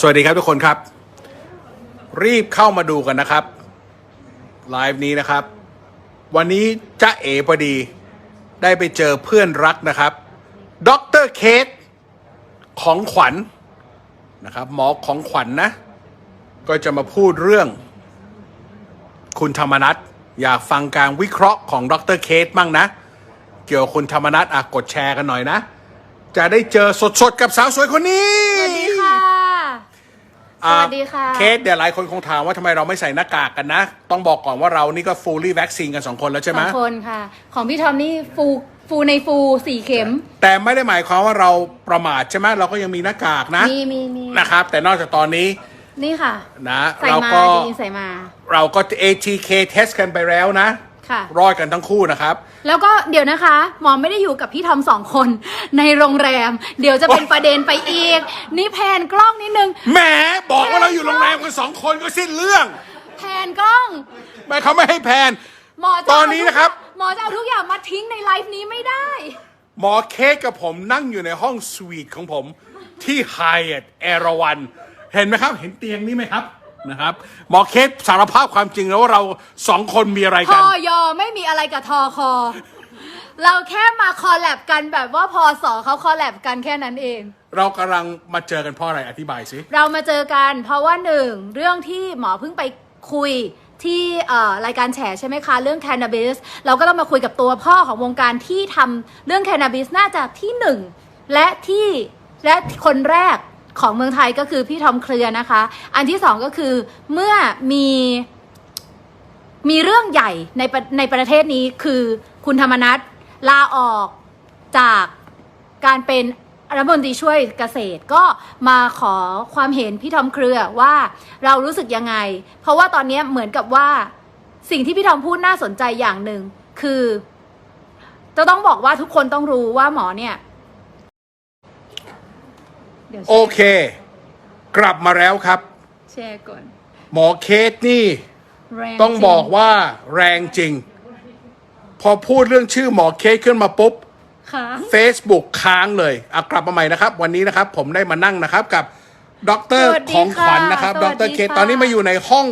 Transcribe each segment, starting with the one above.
สวัสดีครับทุกคนครับ รีบเข้ามาดูกันนะครับไลฟ์นี้นะครับ วันนี้จ้าเอ๋พอดีได้ไปเจอเพื่อนรักนะครับด็อกเตอร์เคสของขวัญนะครับหมอของขวัญนนะ ก็จะมาพูดเรื่อง คุณธรรมนัทอยากฟังการวิเคราะห์ของด็อกเตอร์เคสมั่งนะ เกี่ยวกับคุณธรรมนัทอะกดแชร์กันหน่อยนะ จะได้เจอสดๆกับสาวสวยคนนี้ สวัสดีค่ะอ่าสวัสดีค่ะ เคสเดี๋ยวหลายคนคงถามว่าทำไมเราไม่ใส่หน้ากากกันนะ ต้องบอกก่อนว่าเรานี่ก็ fully vaccine กันสองคนแล้วใช่ไหสมองคนค่ะ ของพี่ทอมนี่ฟูฟูในฟูสี่เข็ม แต่ไม่ได้หมายความว่าเราประมาทใช่ไหมเราก็ยังมีหน้ากากนะมีมีมีนะครับ แต่นอกจากตอนนี้นี่ค่ะ นะใส่เรามาก็จริงๆใส่มาเราก็ ATK test กันไปแล้วนะ ค่ะ รอดกันทั้งคู่นะครับ แล้วก็เดี๋ยวนะคะ หมอไม่ได้อยู่กับพี่ทอมสองคนในโรงแรม เดี๋ยวจะเป็นประเด็นไปอีก นี่แพนกล้องนิดนึงแหมบอกว่าเราอยู่โรงแรมกันสองคนก็สิ้นเรื่องแพนกล้อง ไม่เขาไม่ให้แพน หมอจะตอนนี้นะครับ หมอจะเอาทุกอย่างมาทิ้งในไลฟ์นี้ไม่ได้ หมอเค้กกับผมนั่งอยู่ในห้องสวีทของผมที่ Hyatt เอราวัน เห็นไหมครับ เห็นเตียงนี้ไหมครับ นะครับหมอเค้กสารภาพความจริงแล้วว่าเราสองคนมีอะไรพกัน อยอไม่มีอะไรกับทอคอ เราแค่มาคอลแลบกันแบบว่าพอสอเขาคอลแลบกันแค่นั้นเอง เรากำลังมาเจอกันเพราะอะไรอธิบายสิ เรามาเจอกันเพราะว่าหนึ่งเรื่องที่หมอเพิ่งไปคุยที่เอ่อรายการแฉใช่ไหมคะเรื่องแค n น a บิสเราก็ต้องมาคุยกับตัวพ่อของวงการที่ทำเรื่องแค n น a บิสน่าจะที่หนึ่งและที่และคนแรก ของเมืองไทยก็คือพี่ทอมเคลือนะคะ อันที่สองก็คือเมื่อมีมีเรื่องใหญ่ในในประเทศนี้คือคุณธรรมนัฐลาออกจากการเป็นรัฐมนตรีช่วยเกษตรก็มาขอความเห็นพี่ทอมเครือว่าเรารู้สึกยังไง เพราะว่าตอนนี้เหมือนกับว่าสิ่งที่พี่ทอมพูดน่าสนใจอย่างหนึ่งคือ จะต้องบอกว่าทุกคนต้องรู้ว่าหมอเนี่ย ดี๋ยวโอเค กลับมาแล้วครับ แชร์ก่อนหมอเคสนี่แรงต้องจริบอกว่าแรงจริง พอพูดเรื่องชื่อหมอเคสขึ้นมาปุ๊บ ค่ะ Facebook ค้างเลยอะกลับมาใหม่นะครับ วันนี้นะครับผมได้มานั่งนะครับกับดรสวัสดีของขวัญค่ะนะครับสดวัสดีรเคสค่ะ ตอนนี้มาอยู่ในห้อง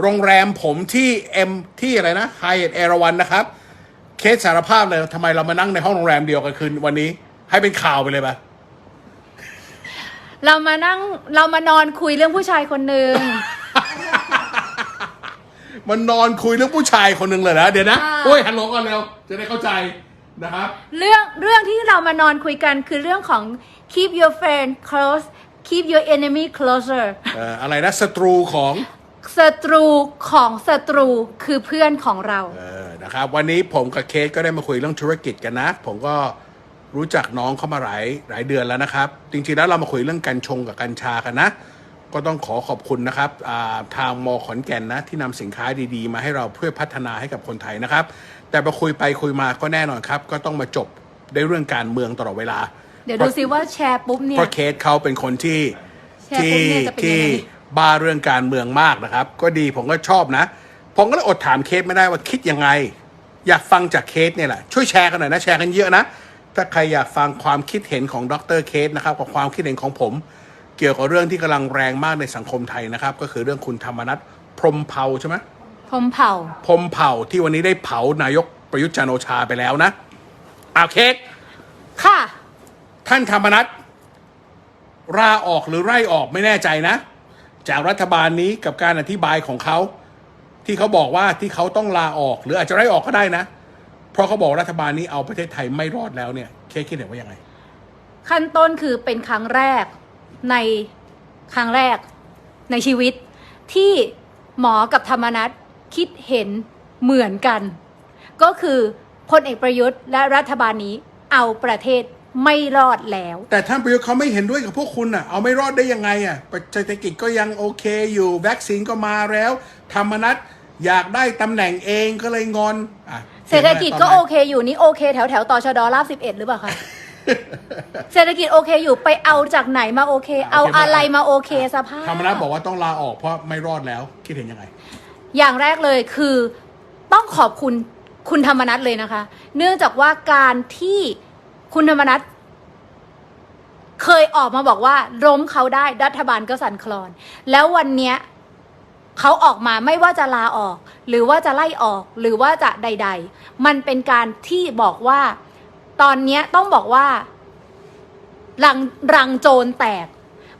โรงแรมผมที่เอ็มที่อะไรนะไฮเอทเอราวันนะครับ เคสสารภาพเลยทำไมเรามานั่งในห้องโรงแรมเดียวกันคืนวันนี้ ให้เป็นข่าวไปเลยปะ เรามานั่งเรามานอนคุยเรื่องผู้ชายคนหนึ่ง มันนอนคุยเรื่องผู้ชายคนหนึ่งเลยนะเดี๋ยวนะค่ะโอ้ยฮัลโหลก่อนเร็วจะได้เข้าใจนะครับ เรื่องเรื่องที่เรามานอนคุยกันคือเรื่องของ keep your friend close keep your enemy closer เอ่ออะไรนะศัตรูของศัตรูของศัตรูคือเพื่อนของเรา เออนะครับ วันนี้ผมกับเคสก็ได้มาคุยเรื่องธุรกิจกันนะ ผมก็ รู้จักน้องเขามาหลายหลายเดือนแล้วนะครับ จริงๆแล้วเรามาคุยเรื่องกัญชงกับกัญชากันนะ ก็ต้องขอขอบคุณนะครับอ่าทางมขอนแก่นนะที่นำสินค้าดีๆ มาให้เราเพื่อพัฒนาให้กับคนไทยนะครับ แต่พอคุยไปคุยมาก็แน่นอนครับ ก็ต้องมาจบได้เรื่องการเมืองตลอดเวลา เดี๋ยวดูซิว่าแชร์ปุ๊บเนี่เพยราะเคสเขาเป็นคนที่แชร์ที่ปุ๊บเนี่ยจะเป็นยังไงที่บ้าเรื่องการเมืองมากนะครับ ก็ดีผมก็ชอบนะ ผมก็เลยอดถามเคสไม่ได้ว่าคิดยังไง อยากฟังจากเคสเนี่ยแหละช่วยแชร์กันหน่อยนะแชร์กันเยอะนะ ถ้าใครอยากฟังความคิดเห็นของดรเคสนะครับกับความคิดเห็นของผม เกี่ยวกับเรื่องที่กำลังแรงมากในสังคมไทยนะครับ ก็คือเรื่องคุณธรรมนัฐพรหมเผ่าใช่ไหมพรหมเผ่าพรหมเผ่าที่วันนี้ได้เผานายกประยุทธ์จันทร์โอชาไปแล้วนะเอาเคสค่ะ ท่านธรรมนัฐลาออกหรือไล่ออกไม่แน่ใจนะ จากรัฐบาลนี้กับการอธิบายของเขา ที่เขาบอกว่าที่เขาต้องลาออก หรืออาจจะไล่ออกก็ได้นะ เพราะเขาบอกรัฐบาลนี้เอาประเทศไทยไม่รอดแล้วเนี่ย เคสคิดเห็นว่ายังไง ขั้นต้นคือเป็นครั้งแรกในครั้งแรกในชีวิต ที่หมอกับธรรมนัฐคิดเห็นเหมือนกัน ก็คือพลเอกประยุทธ์และรัฐบาลนี้เอาประเทศไม่รอดแล้ว แต่ท่านประยุทธ์เขาไม่เห็นด้วยกับพวกคุณอะ เอาไม่รอดได้ยังไงอะเศรษฐกิจก็ยังโอเคอยู่วัคซีนก็มาแล้ว ธรรมนัฐอยากได้ตำแหน่งเองก็เลยงอนอะ เศรษฐกิจก็ตนโอนั้นเคอยู่นี่โอเคแถวแถวต่อชดราบสิบเอ็ดหรือเปล่าคะเศรษฐกิจโอเคอยู่ไปเอาจากไหนมาโอเค เอาอะไรมาโอเคสภาพธรรมนัฐบอกว่าต้องลาออกเพราะไม่รอดแล้วคิดเห็นยังไง อย่างแรกเลยคือต้องขอบคุณคุณธรรมนัฐเลยนะคะ เนื่องจากว่าการที่คุณธรรมนัฐเคยออกมาบอกว่าล้มเขาได้รัฐบาลก็สั่นคลอน แล้ววันเนี้ย เขาออกมาไม่ว่าจะลาออก หรือว่าจะไล่ออกหรือว่าจะใด ๆ มันเป็นการที่บอกว่า ตอนนี้ต้องบอกว่า รังรังโจรแตก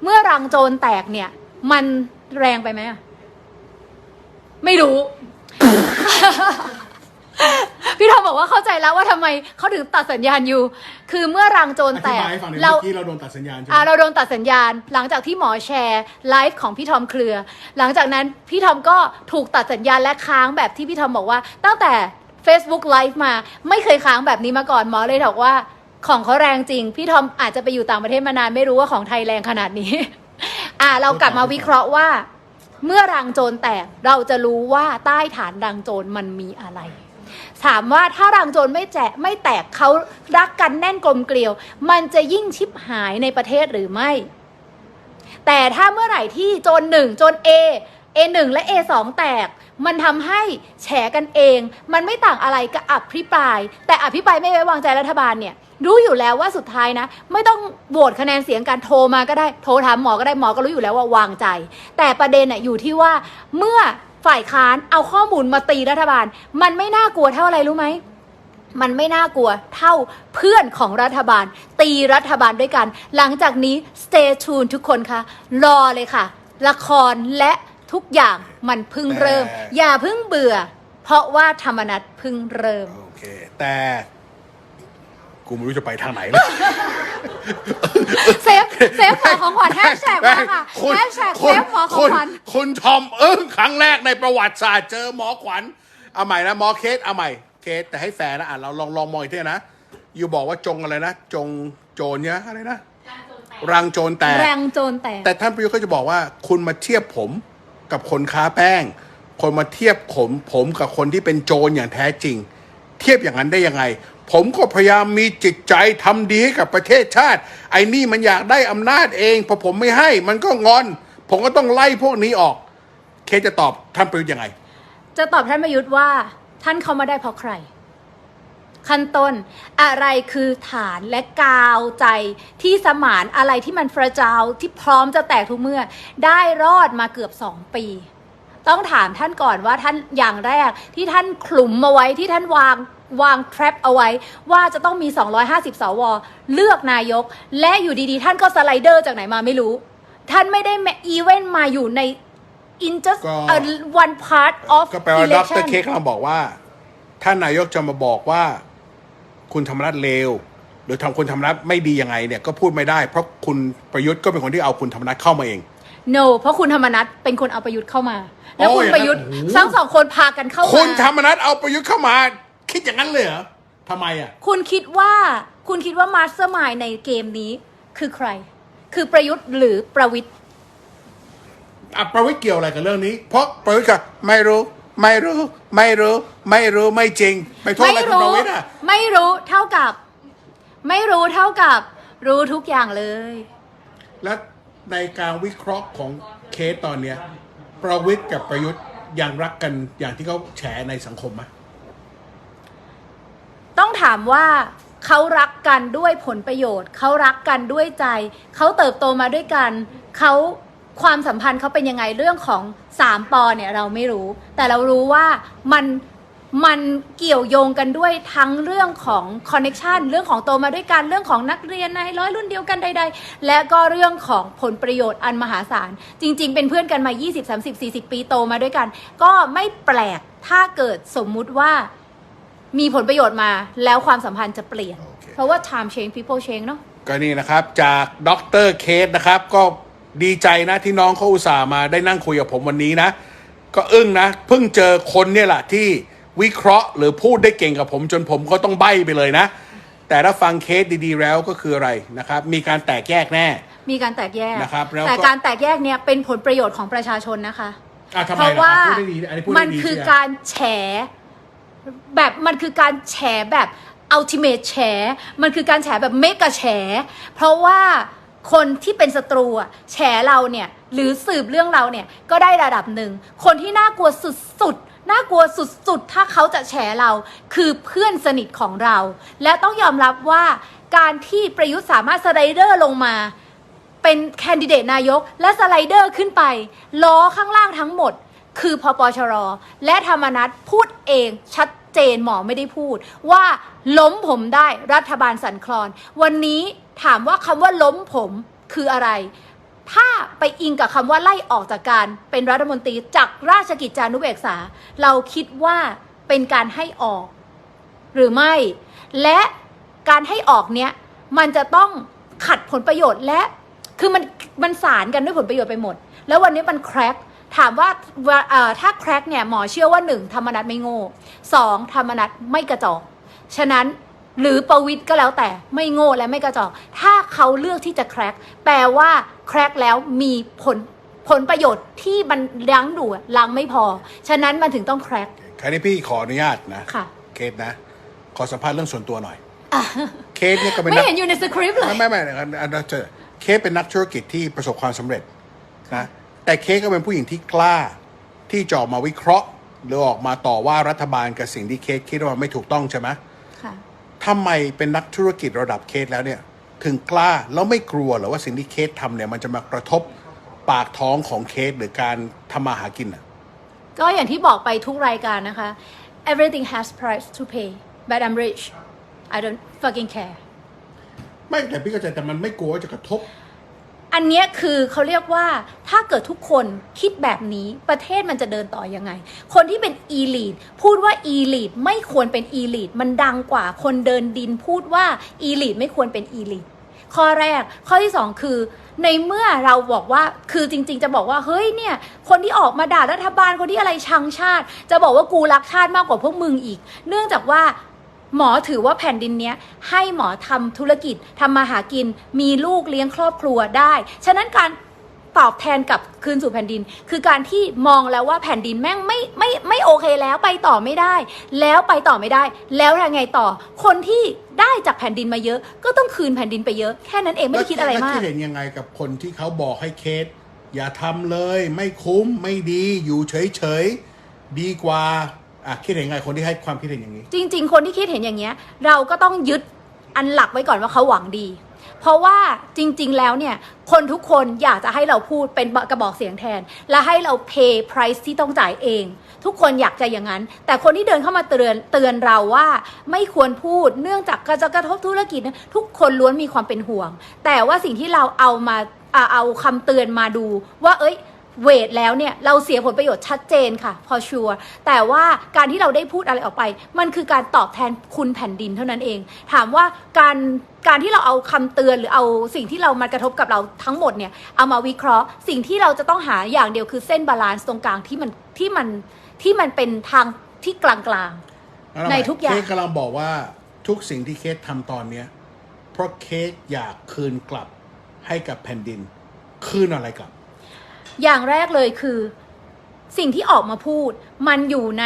เมื่อรังโจรแตกเนี่ย มันแรงไปไหมไม่รู้ พี่ทอมบอกว่าเข้าใจแล้วว่าทำไมเขาถึงตัดสัญญาณอยู่ คือเมื่อรังโจรอแตธิกบายให้ฟังหน่อยเราเมื่อกี้เราโดนตัดสัญญาณใช่ไหมอ่าเราโดนตัดสัญญาณ หลังจากที่หมอแชร์ไลฟ์ของพี่ทอมเครือ หลังจากนั้นพี่ทอมก็ถูกตัดสัญญาณและค้างแบบที่พี่ทอมบอกว่า ตั้งแต่ Facebook Live มาไม่เคยค้างแบบนี้มาก่อนหมอเลยบอกว่า ของเขาแรงจริง พี่ทอมอาจจะไปอยู่ต่างประเทศมานานไม่รู้ว่าของไทยแรงขนาดนี้ อ่าเรากลับมาวิเคราะห์ว่า เมื่อรังโจรแตกเราจะรู้ว่าใต้ฐานรังโจรมันมีอะไร ถามว่าถ้ารังโจรไม่แจไม่แตกเขารักกันแน่นกลมเกลียว มันจะยิ่งชิบหายในประเทศหรือไม่ แต่ถ้าเมื่อไหร่ที่โจรหนึ่งโจร A A หนึ่งและ A สองแตก มันทำให้แฉกันเอง มันไม่ต่างอะไรกับอภิปราย แต่อภิปรายไม่ไว้วางใจรัฐบาลเนี่ยรู้อยู่แล้วว่าสุดท้ายนะ ไม่ต้องโหวตคะแนนเสียงการโทรมาก็ได้โทรถามหมอก็ได้หมอก็รู้อยู่แล้วว่าวางใจ แต่ประเด็นน่ะอยู่ที่ว่าเมื่อ ฝ่ายค้านเอาข้อมูลมาตีรัฐบาล มันไม่น่ากลัวเท่าอะไรรู้ไหมมันไม่น่ากลัวเท่าเพื่อนของรัฐบาล ตีรัฐบาลด้วยกัน หลังจากนี้ stay tuned ทุกคนคะรอเลยค่ะ ละครและทุกอย่างมันเพิ่งเริ่มแต่อย่าเพิ่งเบื่อ เพราะว่าธรรมนัตเพิ่งเริ่ม โอเค แต่ กูไม่รู้จะไปทางไหนแล้ว เซฟเซฟขอของขวัญแฮชแท็กมาค่ะคุณแฮชแท็กคุเซณฟขอของคุณขวัญคุณทอมเอิ้งครั้งแรกในประวัติศาสตร์เจอหมอขวัญเอาใหม่นะหมอเคสเอาใหม่เคสแต่ให้แฟร์นะอะเราลองลองมองอีกทีนะอยู่บอกว่าจงอะไรนะจงโจรเนี่ยอะไรนะรังโจรแตกแรงโจรแตกแต่ท่านประยุทธ์ก็จะบอกว่า คุณมาเทียบผมกับคนค้าแป้ง คนมาเทียบผมผมกับคนที่เป็นโจรอย่างแท้จริง เทียบอย่างนั้นได้ยังไง ผมก็พยายามมีจิตใจทำดีให้กับประเทศชาติ ไอ้นี่มันอยากได้อำนาจเองพอผมไม่ให้มันก็งอน ผมก็ต้องไล่พวกนี้ออก เคจะตอบท่านประยุทธ์ยังไง จะตอบท่านประยุทธ์ว่า ท่านเข้ามาได้เพราะใคร ขั้นต้นอะไรคือฐานและกาวใจที่สมานอะไรที่มันฟราจาวที่พร้อมจะแตกทุกเมื่อ ได้รอดมาเกือบสองปี ต้องถามท่านก่อนว่าท่านอย่างแรกที่ท่านคลุมมาไว้ที่ท่านวางวางแทรปเอาไว้ว่าจะต้องมี 250 สว เลือกนายก และอยู่ดีๆ ท่านก็สไลเดอร์จากไหนมาไม่รู้ ท่านไม่ได้อีเวนต์มาอยู่ใน in just ก็ a one part of ก็แปลว่าด election รเคสกำลังบอกว่า ท่านนายกจะมาบอกว่า คุณธรรมนัฐเลวหรือทำคุณธรรมนัฐไม่ดียังไงเนี่ยก็พูดไม่ได้ เพราะคุณประยุทธ์ก็เป็นคนที่เอาคุณธรรมนัฐเข้ามาเอง no เพราะคุณธรรมนัฐเป็นคนเอาประยุทธ์เข้ามา แล้วโอ้คุณอย่างนั้นประยุทธ์โอ้โหทั้งสองคนพากันเข้ามาคุณธรรมนัฐเอาประยุทธ์เข้ามา คิดอย่างนั้นเลยเหรอทำไมอะ คุณคิดว่าคุณคิดว่ามาสเตอร์มายในเกมนี้คือใคร คือประยุทธ์หรือประวิทย์อะประวิทย์เกี่ยวอะไรกับเรื่องนี้ เพราะประวิทย์ก็ไม่รู้ ไม่รู้ ไม่รู้ ไม่รู้ไม่จริง ไปโทษอะไรคุณประวิทย์อะไม่รู้เท่ากับ ไม่รู้เท่ากับ รู้ทุกอย่างเลย และในการวิเคราะห์ของเคสตอนเนี้ย ประวิทย์กับประยุทธ์ยังรักกันอย่างที่เขาแฉในสังคมไหมต้องถามว่าเขารักกันด้วยผลประโยชน์ เขารักกันด้วยใจ เขาเติบโตมาด้วยกัน เขาความสัมพันธ์เขาเป็นยังไงเรื่องของสามปอเนี่ยเราไม่รู้ แต่เรารู้ว่ามัน มันเกี่ยวโยงกันด้วยทั้งเรื่องของคอนเน็ชันเรื่องของโตมาด้วยกันเรื่องของนักเรียนในร้อยรุ่นเดียวกันใด ๆ และก็เรื่องของผลประโยชน์อันมหาศาล จริง ๆ เป็นเพื่อนกันมา 20 30 40 ปีโตมาด้วยกัน ก็ไม่แปลกถ้าเกิดสมมุติว่ามีผลประโยชน์มาแล้วความสัมพันธ์จะเปลี่ยนโอเคเพราะว่า time change people change เนาะก็นี่นะครับจากดรเคสนะครับ ก็ดีใจนะที่น้องเขาอุตส่าห์มาได้นั่งคุยกับผมวันนี้นะ ก็อึ้งนะ เพิ่งเจอคนเนี่ยแหละที่ วิเคราะห์หรือพูดได้เก่งกับผม จนผมก็ต้องใบ้ไปเลยนะ แต่ถ้าฟังเคสดีๆแล้วก็คืออะไรนะครับ มีการแตกแยกแน่ มีการแตกแยกนะครับแล้วก็ แต่การแตกแยกเนี่ยเป็นผลประโยชน์ของประชาชนนะคะ อะทำไมเพราะล่ะว่าพูดได้ดีอันนี้พูดได้มันดีคือเชียวการแฉแบบมันคือการแฉแบบ ultimate แฉมันคือการแฉแบบเมกะแฉเพราะว่าคนที่เป็นศัตรูอะแฉเราเนี่ยหรือสืบเรื่องเราเนี่ยก็ได้ระดับหนึ่ง คนที่น่ากลัวสุดๆ น่ากลัวสุดๆ ถ้าเขาจะแฉเราคือเพื่อนสนิทของเรา และต้องยอมรับว่าการที่ประยุทธ์สามารถสไลเดอร์ลงมาเป็นแคนดิเดตนายกและสไลเดอร์ขึ้นไป ล้อข้างล่างทั้งหมด คือพปชร และธรรมนัฐพูดเองชัดเจนหมอไม่ได้พูด ว่าล้มผมได้รัฐบาลสันคลอน วันนี้ถามว่าคำว่าล้มผมคืออะไร ถ้าไปอิงกับคำว่าไล่ออกจากการเป็นรัฐมนตรีจากราชกิจจานุเบกษา เราคิดว่าเป็นการให้ออก หรือไม่ และการให้ออกเนี้ยมันจะต้องขัดผลประโยชน์และคือมันมันสารกันด้วยผลประโยชน์ไปหมด แล้ววันนี้มันแครกถามว่าถ้าแครกเนี่ยหมอเชื่อว่าหนึ่งธรรมนัตไม่โง่สองธรรมนัตไม่กระจอกฉะนั้นหรือประวิทย์ก็แล้วแต่ไม่โง่และไม่กระจอก ถ้าเขาเลือกที่จะแครกแปลว่า แครกแล้วมีผลผลประโยชน์ที่มันล้างดูดล้างไม่พอ ฉะนั้นมันถึงต้องแครกคราวนี้พี่ขออนุญาตนะค่ะ เคสนะ ขอสัมภาษณ์เรื่องส่วนตัวหน่อย เคสเนี่ยก็เป็นไม่นักเห็นอยู่ในสคริปต์เลย ไม่ไม่ไม่อันอันนั้นเจอเคสเป็นนักธุรกิจที่ประสบความสำเร็จนะแต่เคสก็เป็นผู้หญิงที่กล้าที่จะออกมาวิเคราะห์ หรือออกมาต่อว่ารัฐบาลกับสิ่งที่เคสคิดว่าไม่ถูกต้องใช่ไหมค่ะทำไมเป็นนักธุรกิจระดับเคสแล้วเนี่ย ถึงกล้าแล้วไม่กลัวเหรอว่าสิ่งที่เคสทำเนี่ยมันจะมากระทบปากท้องของเคสหรือการทำมาหากินอะก็อย่างที่บอกไปทุกรายการนะคะ everything has price to pay but I'm rich I don't fucking care ไม่แต่พี่เข้าใจแต่มันไม่กลัวว่าจะกระทบ อันเนี้ยคือเขาเรียกว่าถ้าเกิดทุกคนคิดแบบนี้ประเทศมันจะเดินต่อยังไง คนที่เป็น elite พูดว่า elite ไม่ควรเป็น elite มันดังกว่าคนเดินดินพูดว่า elite ไม่ควรเป็น elite ข้อแรก ข้อที่สองคือ ในเมื่อเราบอกว่าคือจริง ๆ จะบอกว่าเฮ้ยเนี่ยคนที่ออกมาด่ารัฐบาลคนที่อะไรชังชาติ จะบอกว่ากูรักชาติมากกว่าพวกมึงอีก เนื่องจากว่าหมอถือว่าแผ่นดินเนี้ยให้หมอทำธุรกิจทำมาหากิน มีลูกเลี้ยงครอบครัวได้ ฉะนั้นการ ตอบแทนกลับคืนสู่แผ่นดิน คือการที่มองแล้วว่าแผ่นดินแม่งไม่ไม่ไม่โอเคแล้วไปต่อไม่ได้ แล้วไปต่อไม่ได้ แล้วยังไงต่อ คนที่ได้จากแผ่นดินมาเยอะ ก็ต้องคืนแผ่นดินไปเยอะแค่นั้นเองไม่ได้คิดอะไรแล้วมาก คิดเห็นยังไงกับคนที่เขาบอกให้เคส อย่าทำเลย ไม่คุ้มไม่ดีอยู่เฉยๆดีกว่าอะคิดเห็นยังไงคนที่ให้ความคิดเห็นอย่างนี้ จริง ๆ คนที่คิดเห็นอย่างเงี้ย เราก็ต้องยึดอันหลักไว้ก่อนว่าเขาหวังดี เพราะว่าจริงๆ แล้วเนี่ยคนทุกคนอยากจะให้เราพูดเป็นกระบอกเสียงแทน และให้เรา pay price ที่ต้องจ่ายเอง ทุกคนอยากจะอย่างนั้น แต่คนที่เดินเข้ามาเตือนเตือนเราว่าไม่ควรพูดเนื่องจากกจะกระทบธุรกิจทุกคนล้วนมีความเป็นห่วง แต่ว่าสิ่งที่เราเอามาอ่าเอาคำเตือนมาดูว่าเอ้ย เวทแล้วเนี่ยเราเสียผลประโยชน์ชัดเจนค่ะ พอชัวร์แต่ว่าการที่เราได้พูดอะไรออกไป มันคือการตอบแทนคุณแผ่นดินเท่านั้นเอง ถามว่าการการที่เราเอาคำเตือนหรือเอาสิ่งที่เรามากระทบกับเราทั้งหมดเนี่ยเอามาวิเคราะห์ สิ่งที่เราจะต้องหาอย่างเดียวคือเส้นบาลานซ์ตรงกลางที่มันที่มันที่มันเป็นทางที่กลางๆ ในทุกอย่างเคสกำลังบอกว่าทุกสิ่งที่เคสทำตอนเนี้ยเพราะเคสอยากคืนกลับให้กับแผ่นดิน คืนอะไรกลับ อย่างแรกเลยคือ สิ่งที่ออกมาพูด มันอยู่ใน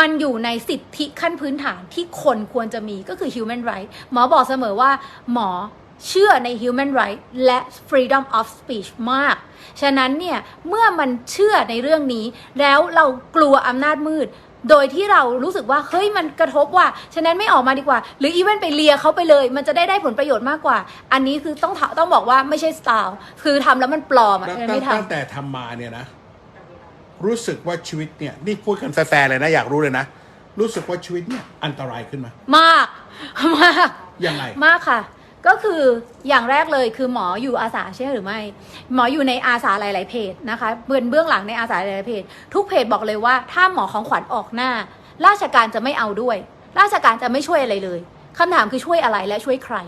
มันอยู่ในสิทธิขั้นพื้นฐานที่คนควรจะมีก็คือ human right หมอบอกเสมอว่า หมอเชื่อใน human right และ freedom of speech มาก ฉะนั้นเนี่ย เมื่อมันเชื่อในเรื่องนี้ แล้วเรากลัวอำนาจมืด โดยที่เรารู้สึกว่าเฮ้ยมันกระทบว่าฉะนั้นไม่ออกมาดีกว่า หรืออีเวนไปเลียเขาไปเลย มันจะได้ได้ผลประโยชน์มากกว่า อันนี้คือต้องถต้องบอกว่าไม่ใช่สไตล์คือทำแล้วมันปลอมอะตั้งฉันตั้งไม่ทำตั้งแต่ทำมาเนี่ยนะ รู้สึกว่าชีวิตเนี่ยนี่พูดกันแฟร์ๆเลยนะอยากรู้เลยนะรู้สึกว่าชีวิตเนี่ยอันตรายขึ้นไหมมากมากยังไงมากค่ะ ก็คืออย่างแรกเลยคือหมออยู่อาสาใช่หรือไม่ หมออยู่ในอาสาหลาย ๆ เพจนะคะเบื้องเบื้องหลังในอาสาหลาย ๆ เพจ ทุกเพจบอกเลยว่าถ้าหมอของขวัญออกหน้า ราชการจะไม่เอาด้วย ราชการจะไม่ช่วยอะไรเลยคำถามคือช่วยอะไรและช่วยใคร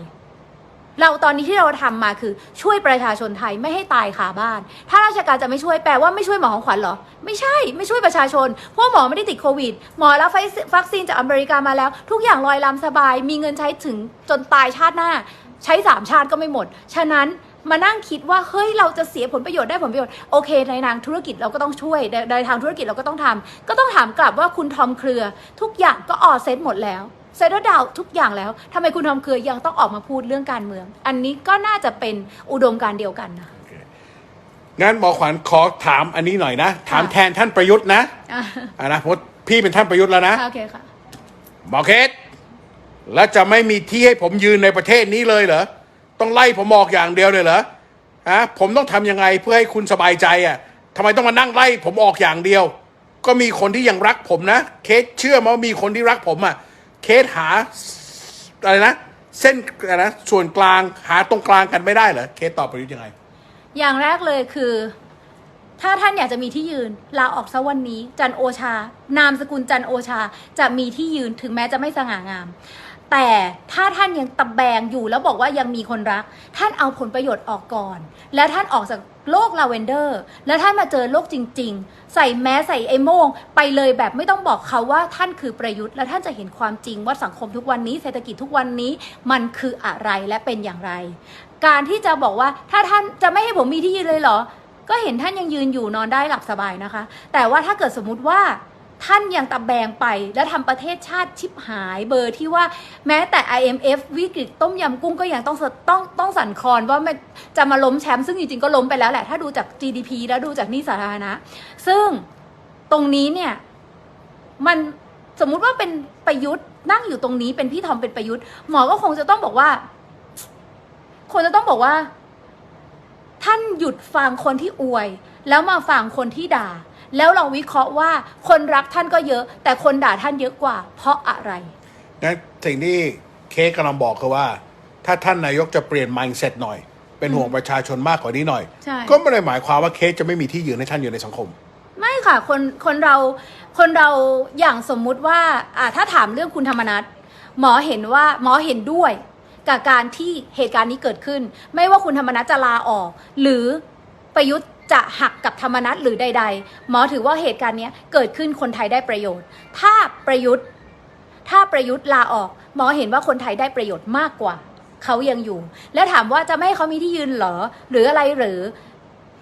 เราตอนนี้ที่เราทำมาคือช่วยประชาชนไทยไม่ให้ตายคาบ้าน ถ้าราชการจะไม่ช่วยแปลว่าไม่ช่วยหมอของขวัญเหรอ ไม่ใช่ไม่ช่วยประชาชนเพราะหมอไม่ได้ติดโควิด หมอรับไฟวัคซีนจากอเมริกามาแล้ว ทุกอย่างลอยลำสบาย มีเงินใช้ถึงจนตายชาติหน้า ใช้สามชาติก็ไม่หมด ฉะนั้นมานั่งคิดว่าเฮ้ยเราจะเสียผลประโยชน์ได้ผลประโยชน์โอเค ในทางธุรกิจเราก็ต้องช่วยในในทางธุรกิจเราก็ต้องทำก็ต้องถามกลับว่าคุณทอมเครือ ทุกอย่างก็ออเซตหมดแล้วเซตดาวทุกอย่างแล้วทำไมคุณทอมเครือยังต้องออกมาพูดเรื่องการเมือง อันนี้ก็น่าจะเป็นอุดมการณ์เดียวกันนะงั้นหมอขวัญขอถามอันนี้หน่อยนะ ถามค่ะแทนท่านประยุทธ์นะอะอะนะเพราะพี่เป็นท่านประยุทธ์แล้วนะโอเคค่ะหมอเคส และจะไม่มีที่ให้ผมยืนในประเทศนี้เลยเหรอ ต้องไล่ผมออกอย่างเดียวเลยเหรอฮะผมต้องทำยังไงเพื่อให้คุณสบายใจอะทำไมต้องมานั่งไล่ผมออกอย่างเดียว ก็มีคนที่ยังรักผมนะ เคสเชื่อมาว่ามีคนที่รักผมอะ เคสหาอะไรนะ เส้นอะไรนะส่วนกลางหาตรงกลางกันไม่ได้เหรอ เคสตอบประยุทธ์ยังไง อย่างแรกเลยคือ ถ้าท่านอยากจะมีที่ยืนลาออกซะวันนี้ จันโอชา นามสกุลจันโอชา จะมีที่ยืนถึงแม้จะไม่สง่างาม แต่ถ้าท่านยังตะแบงอยู่แล้วบอกว่ายังมีคนรัก ท่านเอาผลประโยชน์ออกก่อน แล้วท่านออกจากโลกลาเวนเดอร์ แล้วท่านมาเจอโลกจริง ๆ ใส่แมสใส่ไอโมง ไปเลยแบบไม่ต้องบอกเขาว่าท่านคือประยุทธ์ แล้วท่านจะเห็นความจริงว่าสังคมทุกวันนี้เศรษฐกิจทุกวันนี้มันคืออะไรและเป็นอย่างไร การที่จะบอกว่าถ้าท่านจะไม่ให้ผมมีที่ยืนเลยเหรอ ก็เห็นท่านยังยืนอยู่นอนได้หลับสบายนะคะ แต่ว่าถ้าเกิดสมมุติว่า ท่านยังตะแบงไปและทำประเทศชาติชิบหายเบอร์ที่ว่าแม้แต่ IMF วิกฤตต้มยำกุ้งก็ยังต้องต้องต้องสั่นคลอนว่าจะมาล้มแชมป์ซึ่งจริงๆก็ล้มไปแล้วแหละ ถ้าดูจาก GDP แล้วดูจากหนี้สาธารณะ ซึ่งตรงนี้เนี่ย มันสมมุติว่าเป็นประยุทธ์นั่งอยู่ตรงนี้เป็นพี่ทอมเป็นประยุทธ์ หมอก็คงจะต้องบอกว่า คนจะต้องบอกว่า ท่านหยุดฟังคนที่อวย แล้วมาฟังคนที่ด่า แล้วลองวิเคราะห์ว่าคนรักท่านก็เยอะ แต่คนด่าท่านเยอะกว่า เพราะอะไรงั้นสิ่งที่เคสกำลังบอกคือว่า ถ้าท่านนายกจะเปลี่ยน mindset หน่อย เป็นห่วงประชาชนมากกว่านี้หน่อย ใช่ ก็ไม่ได้หมายความว่าเคสจะไม่มีที่ยืนให้ท่านอยู่ในสังคม ไม่ค่ะคนคนเราคนเราอย่างสมมุติว่าอ่าถ้าถามเรื่องคุณธรรมนัฐหมอเห็นว่าหมอเห็นด้วย กับการที่เหตุการณ์นี้เกิดขึ้น ไม่ว่าคุณธรรมนัฐจะลาออก หรือประยุทธ์ จะหักกับธรรมนัฐหรือใด ๆ หมอถือว่าเหตุการณ์นี้เกิดขึ้นคนไทยได้ประโยชน์ ถ้าประยุทธ์ ถ้าประยุทธ์ลาออก หมอเห็นว่าคนไทยได้ประโยชน์มากกว่า เขายังอยู่ แล้วถามว่าจะไม่ให้เขามีที่ยืนเหรอ หรืออะไรหรือ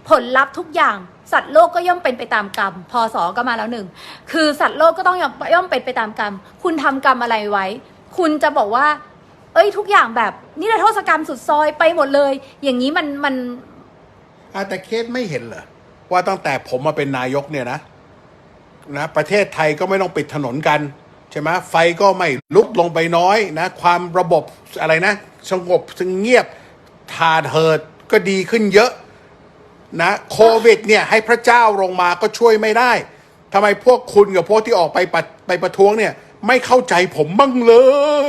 ผลลัพธ์ทุกอย่างสัตว์โลกก็ย่อมเป็นไปตามกรรมพศก็มาแล้วหนึ่งคือสัตว์โลกก็ต้องย่อมเป็นไปตามกรรม คุณทำกรรมอะไรไว้ คุณจะบอกว่า เอ้ยทุกอย่างแบบนี่ระโทษกรรมสุดซอยไปหมดเลย อย่างนี้มันมัน อะแต่เคสไม่เห็นเหรอว่าตั้งแต่ผมมาเป็นนายกเนี่ยนะนะประเทศไทยก็ไม่ต้องปิดถนนกันใช่ไหมไฟก็ไม่ลุกลงไปน้อยนะ ความระบบอะไรนะ สงบสงเงียบทาเถิดก็ดีขึ้นเยอะนะโควิดเนี่ยให้พระเจ้าลงมาก็ช่วยไม่ได้ทำไมพวกคุณกับพวกที่ออกไปปไปประท้วงเนี่ย ไม่เข้าใจผมบ้างเล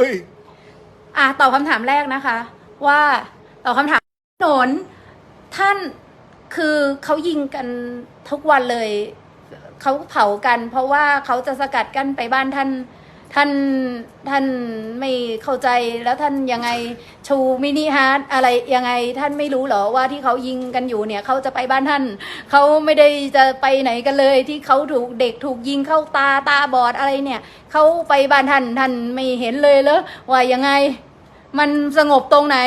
ย อะตอบคำถามแรกนะคะ ว่าตอบคำถามถนนท่าน คือเขายิงกันทุกวันเลยเขาเผากัน เพราะว่าเขาจะสกัดกั้นไปบ้านท่าน ท่านท่านไม่เข้าใจแล้วท่านยังไงชูมินิฮาร์ดอะไรยังไงท่านไม่รู้เหรอว่าที่เขายิงกันอยู่เนี่ยเขาจะไปบ้านท่านเขาไม่ได้จะไปไหนกันเลย ที่เขาถูกเด็กถูกยิงเข้าตาตาบอดอะไรเนี่ยเขาไปบ้านท่านท่านไม่เห็นเลยเหรอว่ายังไง มันสงบตรงไหน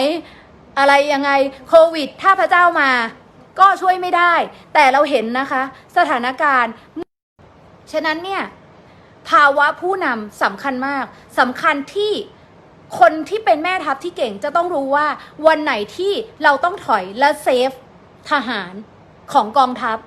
อะไรยังไงโควิด ถ้าพระเจ้ามา ก็ช่วยไม่ได้ แต่เราเห็นนะคะ สถานการณ์ ฉะนั้นเนี่ยภาวะผู้นำสำคัญมากสำคัญที่คนที่เป็นแม่ทัพที่เก่งจะต้องรู้ว่าวันไหนที่เราต้องถอยและเซฟทหารของกองทัพ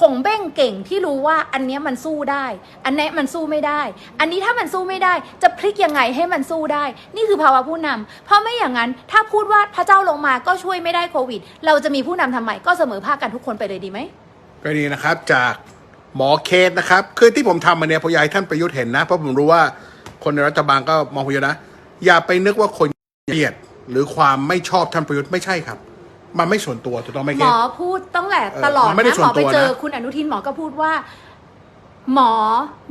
คงเบ้งเก่งที่รู้ว่าอันนี้มันสู้ได้ อันนี้มันสู้ไม่ได้ อันนี้ถ้ามันสู้ไม่ได้ จะพลิกยังไงให้มันสู้ได้ นี่คือภาวะผู้นำเพราะไม่อย่างนั้นถ้าพูดว่าพระเจ้าลงมาก็ช่วยไม่ได้โควิด เราจะมีผู้นำทำไมก็เสมอภาคกันทุกคนไปเลยดีไหมก็ดีนะครับจากหมอเคสนะครับคือที่ผมทำมาเนี่ยพราะอยากให้ท่านประยุทธ์เห็นนะเพราะผมรู้ว่าคนในรัฐบาลก็มองประยุทธ์นะ อย่าไปนึกว่าคนเกลียดหรือความไม่ชอบท่านประยุทธ์ไม่ใช่ครับ มันไม่ส่วนตัวถูกต้องไหมหเคมสอพูดต้องแหละเออตลอดมันไม่ได้นะส่หมวนอไปตัวนะ เจอคุณอนุทินหมอก็พูดว่า หมอ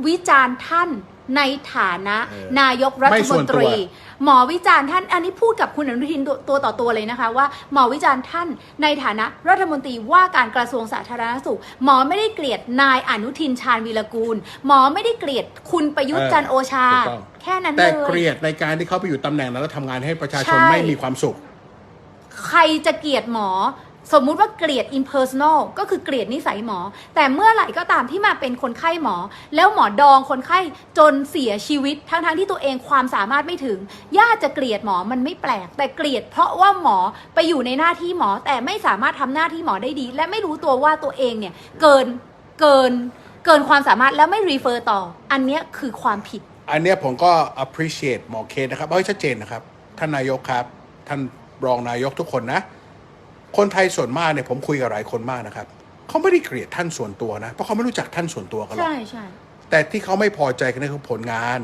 วิจารณ์ท่านในฐานะนายกรัฐมนตรี หมอวิจารณ์ท่าน อันนี้พูดกับคุณอนุทินตัวตัวต่อตัวเลยนะคะ ว่าหมอวิจารณ์ท่านในฐานะรัฐมนตรีว่าการกระทรวงสาธารณสุข หมอไม่ได้เกลียดนายอนุทินชาญวีรกูล หมอไม่ได้เกลียดคุณประยุทธ์จันทร์โอชา ถูกต้อง แค่นั้นแต่เลเกลียยดในการที่เขาไปอยู่ตำแหน่งนั้นแล้วทำงานให้ประชาชนใช่ ไม่มีความสุข ใครจะเกลียดหมอ สมมุติว่าเกลียด impersonal ก็คือเกลียดนิสัยหมอ แต่เมื่อไหร่ก็ตามที่มาเป็นคนไข้หมอ แล้วหมอดองคนไข้จนเสียชีวิต ทั้งๆที่ตัวเองความสามารถไม่ถึงญาติจะเกลียดหมอมันไม่แปลก แต่เกลียดเพราะว่าหมอไปอยู่ในหน้าที่หมอ แต่ไม่สามารถทำหน้าที่หมอได้ดี และไม่รู้ตัวว่าตัวเองเนี่ยเกินเกินเกินความสามารถแล้วไม่รีเฟอร์ต่อ อันนี้คือความผิด อันนี้ผมก็ appreciate หมอเคสนะครับเอาให้ชัดเจนนะครับ ท่านนายกครับ ท่าน รองนายกทุกคนนะ คนไทยส่วนมากเนี่ยผมคุยกับหลายคนมากนะครับเขาไม่ได้เกลียดท่านส่วนตัวนะ เพราะเขาไม่รู้จักท่านส่วนตัวกันหรอกใช่ใช่แต่ที่เขาไม่พอใจกันนั่นคือผลงาน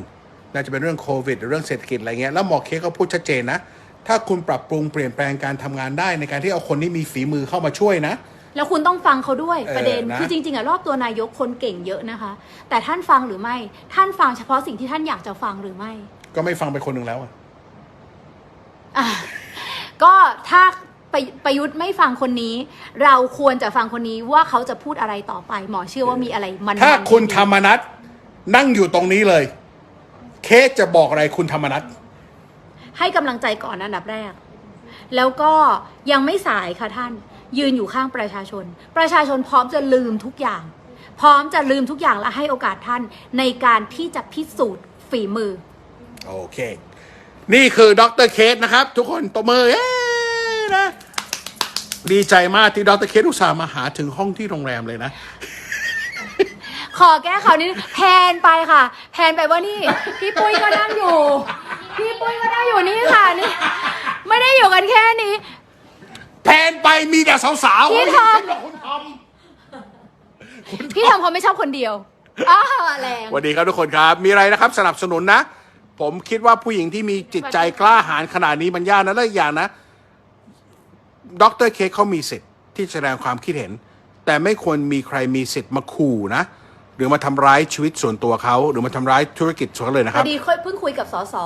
น่าจะเป็นเรื่องโควิดหรือเรื่องเศรษฐกิจอะไรเงี้ยแล้วหมอเคสเขาพูดชัดเจนนะ ถ้าคุณปรับปรุงเปลี่ยนแปลงการทำงานได้ในการที่เอาคนที่มีฝีมือเข้ามาช่วยนะแล้วคุณต้องฟังเขาด้วยเออประเด็นนะคือจริงๆอะรอบตัวนายกคนเก่งเยอะนะคะ แต่ท่านฟังหรือไม่ ท่านฟังเฉพาะสิ่งที่ท่านอยากจะฟังหรือไม่ ก็ไม่ฟังไปคนหนึ่งแล้วอะอะ ก็ถ้าประประยุทธ์ไม่ฟังคนนี้ เราควรจะฟังคนนี้ว่าเขาจะพูดอะไรต่อไปหมอเชื่อว่ามีอะไรมันถ้าๆคุณดีๆธรรมนัทนั่งอยู่ตรงนี้เลย เคสจะบอกอะไรคุณธรรมนัทให้กำลังใจก่อนอันดับแรก แล้วก็ยังไม่สายค่ะท่าน ยืนอยู่ข้างประชาชน ประชาชนพร้อมจะลืมทุกอย่าง พร้อมจะลืมทุกอย่างและให้โอกาสท่านในการที่จะพิสูจน์ฝีมือ โอเค นี่คือดรเคสนะครับ ทุกคนตบมือเย้นะดีใจมากที่ดรเคสอุตส่าห์มาหาถึงห้องที่โรงแรมเลยนะ ขอแก้ข่าวนี้แพนไปค่ะ แพนไปว่านี่ พี่ปุ้ยก็นั่งอยู่ พี่ปุ้ยก็นั่งอยู่นี่ค่ะนี่ ไม่ได้อยู่กันแค่นี้ แพนไปมีแต่สาวๆพี่ทอม คุณทอมพี่ทำเขาไม่ชอบคนเดียวอ้าแรง สวัสดีครับทุกคนครับ มีอะไรนะครับสนับสนุนนะ ผมคิดว่าผู้หญิงที่มีจิตใจกล้าหาญขนาดนี้มันยากนะแล้วอีกอย่างนะดรเคเขามีสิทธิ์ที่แสดงความคิดเห็น แต่ไม่ควรมีใครมีสิทธิ์มาขู่นะ หรือมาทำร้ายชีวิตส่วนตัวเขา หรือมาทำร้ายธุรกิจส่วนเขาเลยนะพครัอบดีค่อยเพิ่งคุยกับสส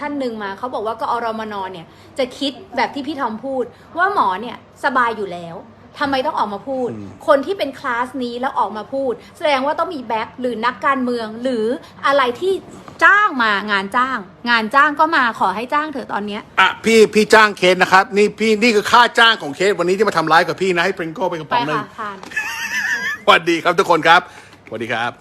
ท่านหนึ่งมาเขาบอกว่าก็อรมนเนี่ยจะคิดแบบที่พี่ทอมพูด ว่าหมอเนี่ยสบายอยู่แล้ว ทำไมต้องออกมาพูดคนที่เป็นคลาสนี้แล้วออกมาพูด แสดงว่าต้องมีแบ็คหรือนักการเมือง หรืออะไรที่จ้างมางานจ้าง งานจ้างก็มาขอให้จ้างเถอะตอนเนี้ย อะพี่พี่จ้างเคสนะครับ นี่พี่นี่คือค่าจ้างของเคสวันนี้ที่มาทำร้ายกับพี่นะให้ปริงโก้ไปกระไปป๋องหนึ่งค่ะทาน สวัสดีครับทุกคนครับสวัสดีครับ